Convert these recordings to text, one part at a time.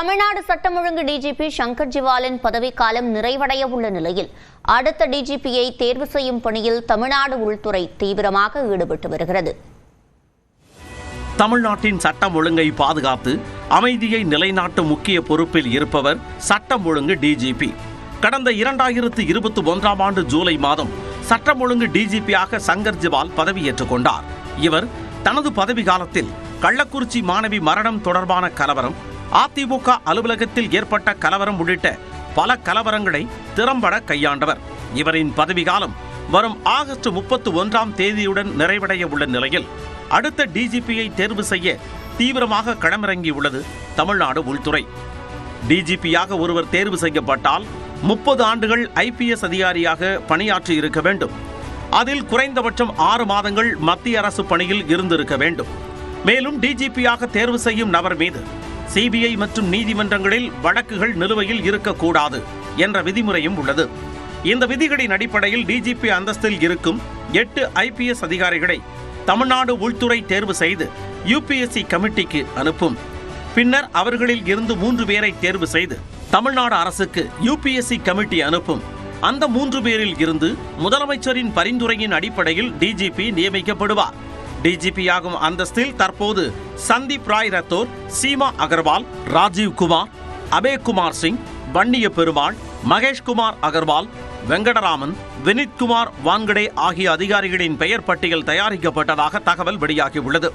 தமிழ்நாடு சட்டம் ஒழுங்கு டிஜிபி சங்கர் ஜிவாலின் பதவிக்காலம் நிறைவடைய உள்ள நிலையில் அடுத்த டிஜிபியை தேர்வு செய்யும் பணியில் தமிழ்நாடு உள்துறை தீவிரமாக ஈடுபட்டு வருகிறது. தமிழ்நாட்டின் சட்டம் ஒழுங்கை பாதுகாத்து அமைதியை நிலைநாட்டும் முக்கிய பொறுப்பில் இருப்பவர் சட்டம் ஒழுங்கு டிஜிபி கடந்த இரண்டாயிரத்து இருபத்தி ஒன்றாம் ஆண்டு ஜூலை மாதம் சட்டம் ஒழுங்கு டிஜிபியாக சங்கர் ஜிவால் பதவியேற்றுக் கொண்டார். இவர் தனது பதவி காலத்தில் கள்ளக்குறிச்சி மாணவி மரணம் தொடர்பான கலவரம் அதிமுக அலுவலகத்தில் ஏற்பட்ட கலவரம் உள்ளிட்ட பல கலவரங்களை திறம்பட கையாண்டவர். இவரின் பதவிகாலம் வரும் ஆகஸ்ட் முப்பத்து ஒன்றாம் தேதியுடன் நிறைவடைய உள்ள நிலையில் அடுத்த டிஜிபியை தேர்வு செய்ய தீவிரமாக களமிறங்கியுள்ளது தமிழ்நாடு உள்துறை. டிஜிபியாக ஒருவர் தேர்வு செய்யப்பட்டால் முப்பது ஆண்டுகள் ஐபிஎஸ் அதிகாரியாக பணியாற்றி இருக்க வேண்டும். அதில் குறைந்தபட்சம் ஆறு மாதங்கள் மத்திய அரசு பணியில் இருந்திருக்க வேண்டும். மேலும் டிஜிபியாக தேர்வு செய்யும் நபர் மீது சிபிஐ மற்றும் நீதிமன்றங்களில் வழக்குகள் நிலுவையில் இருக்கக்கூடாது என்ற விதிமுறையும் உள்ளது. இந்த விதிகளின் அடிப்படையில் டிஜிபி அந்தஸ்தில் இருக்கும் எட்டு ஐபிஎஸ் அதிகாரிகளை தமிழ்நாடு உள்துறை தேர்வு செய்து யுபிஎஸ்சி கமிட்டிக்கு அனுப்பும். பின்னர் அவர்களில் இருந்து மூன்று பேரை தேர்வு செய்து தமிழ்நாடு அரசுக்கு யுபிஎஸ்சி கமிட்டி அனுப்பும். அந்த மூன்று பேரில் இருந்து முதலமைச்சரின் பரிந்துரையின் அடிப்படையில் டிஜிபி நியமிக்கப்படுவார். டிஜிபியாகும் அந்தஸ்தில் தற்போது சந்தீப் ராய் ரத்தோர் சீமா அகர்வால் ராஜீவ் குமார் அபே குமார் சிங் வன்னிய பெருமாள் மகேஷ்குமார் அகர்வால் வெங்கடராமன் வினித்குமார் வான்கடே ஆகிய அதிகாரிகளின் பெயர் பட்டியல் தயாரிக்கப்பட்டதாக தகவல் வெளியாகியுள்ளது.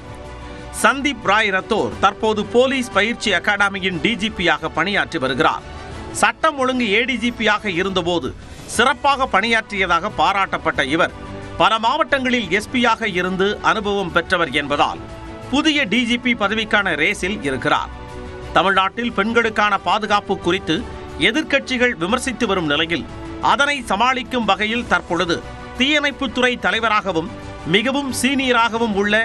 சந்தீப் ராய் ரத்தோர் தற்போது போலீஸ் பயிற்சி அகாடமியின் டிஜிபியாக பணியாற்றி வருகிறார். சட்டம் ஒழுங்கு ஏடிஜிபியாக இருந்தபோது சிறப்பாக பணியாற்றியதாக பாராட்டப்பட்ட இவர் பல மாவட்டங்களில் எஸ்பியாக இருந்து அனுபவம் பெற்றவர் என்பதால் புதிய டிஜிபி பதவிக்கான ரேஸில் இருக்கிறார். தமிழ்நாட்டில் பெண்களுக்கான பாதுகாப்பு குறித்து எதிர்க்கட்சிகள் விமர்சித்து வரும் நிலையில் அதனை சமாளிக்கும் வகையில் தற்பொழுது தீயணைப்புத்துறை தலைவராகவும் மிகவும் சீனியராகவும் உள்ள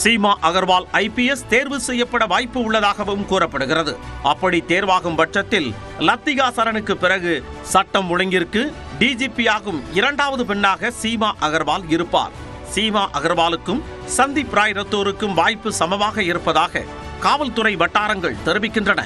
சீமா அகர்வால் ஐபிஎஸ் தேர்வு செய்யப்பட வாய்ப்பு உள்ளதாகவும் கூறப்படுகிறது. அப்படி தேர்வாகும் பட்சத்தில் லத்திகா சரணுக்கு பிறகு சட்டம் ஒழுங்கிற்கு டிஜிபியாகும் இரண்டாவது பெண்ணாக சீமா அகர்வால் இருப்பார். சீமா அகர்வாலுக்கும் சந்தீப் ராய் ரத்தோருக்கும் வாய்ப்பு சமமாக இருப்பதாக காவல்துறை வட்டாரங்கள் தெரிவிக்கின்றன.